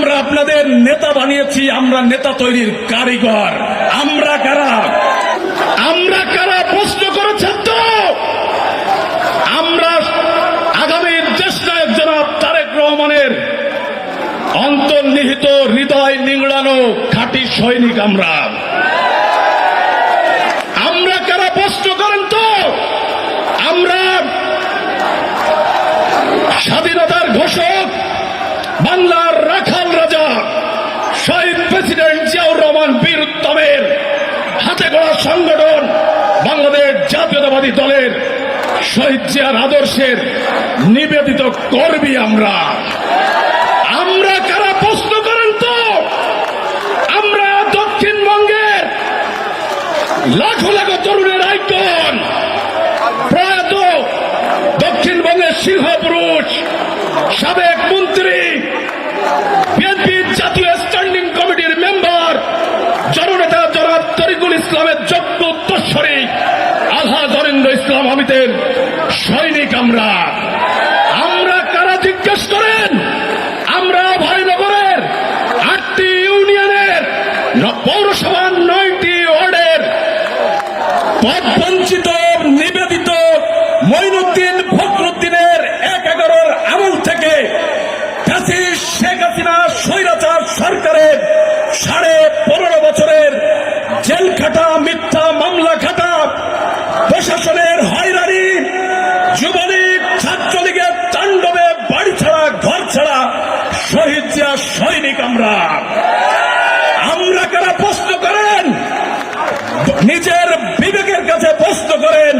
আমরা আপনাদের নেতা বানিয়েছি, আমরা নেতা তৈরির কারিগর। আমরা কারা? আমরা কারা প্রশ্ন করেছেন তো? আমরা আগামী নায়ক জনাব তারেক রহমানের অন্তর্নিহিত হৃদয় নিংড়ানো খাঁটি সৈনিক আমরা। আমরা কারা প্রশ্ন করেন তো? আমরা স্বাধীনতার ঘোষক হাতে সংগঠন বাংলাদেশ জাতীয়তাবাদী দলের শহীদ জিয়ার আদর্শের নিবেদিত কর্মী আমরা। আমরা কারা প্রশ্ন করেন তো? আমরা দক্ষিণবঙ্গের লাখো লাখো তরুণের আইকন। প্রয়াত তাণ্ডবে বাড়ি ছাড়া, ঘর ছাড়া শহীদ যা সৈনিক আমরা। আমরা কারা প্রশ্ন করেন? নিজের বিবেকের কাছে প্রশ্ন করেন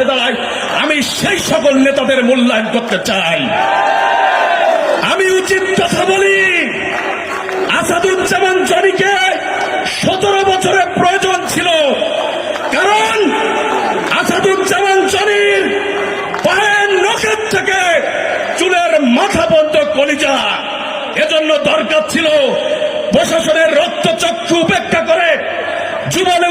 পাশে দাঁড়ায় আমি সেই সকল নেতাদের মূল্যায়ন করতে চাই। আমি উচিত কথা বলি। আসাদুজ্জামান জনিকে সতেরো বছরের প্রয়োজন ছিল। কারণ আসাদুজ্জামান জনির পায়ের নখের থেকে চুলের মাথা বন্ধ কলিজা। এজন্য দরকার ছিল প্রশাসনের রক্তচক্ষু উপেক্ষা করে যুবলীগ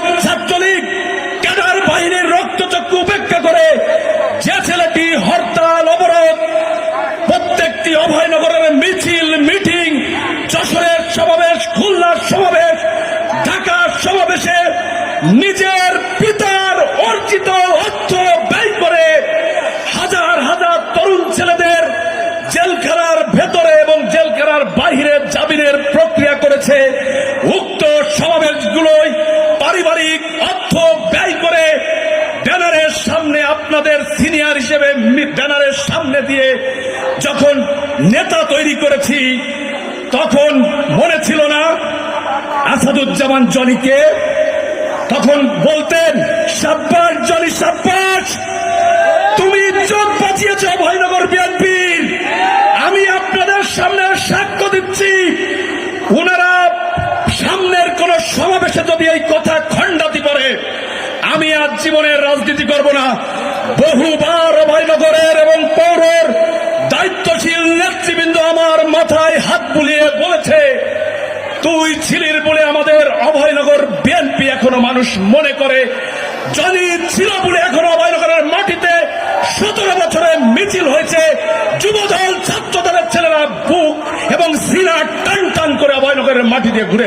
হিসেবে ব্যানারের সামনে দিয়ে যখন নেতা তৈরি করেছি, তখন মনে ছিল না আসাদুজ্জামান জনিকে। তখন বলতেন, সাব্বাস, জনি সাব্বাস! তুমি চোখ বাঁচিয়েছ ভয়নগর বিএনপির। আমি আপনাদের সামনে সাক্ষ্য দিচ্ছি। ওনারা সামনের কোন সমাবেশে যদি এই কথা খণ্ডাতি পড়ে আমি আজ জীবনের রাজনীতি করব না। বহুবার অভয়নগরের এবং পৌরের দায়িত্বশীল নেতৃবৃন্দ আমার মাথায় হাত বুলিয়ে বলেছে, তুই ছিলির বলে আমাদের অভয়নগর বিএনপি এখনও মানুষ মনে করে, জনি ছিল বলে এখনও অভয়নগরের মাটিতে সতেরো বছরে মিছিল হয়েছে যুবদল ছাত্র দলের ছেলেরা বুক এবং সিনা টান টান করে অভয়নগরের মাটি দিয়ে ঘুরে।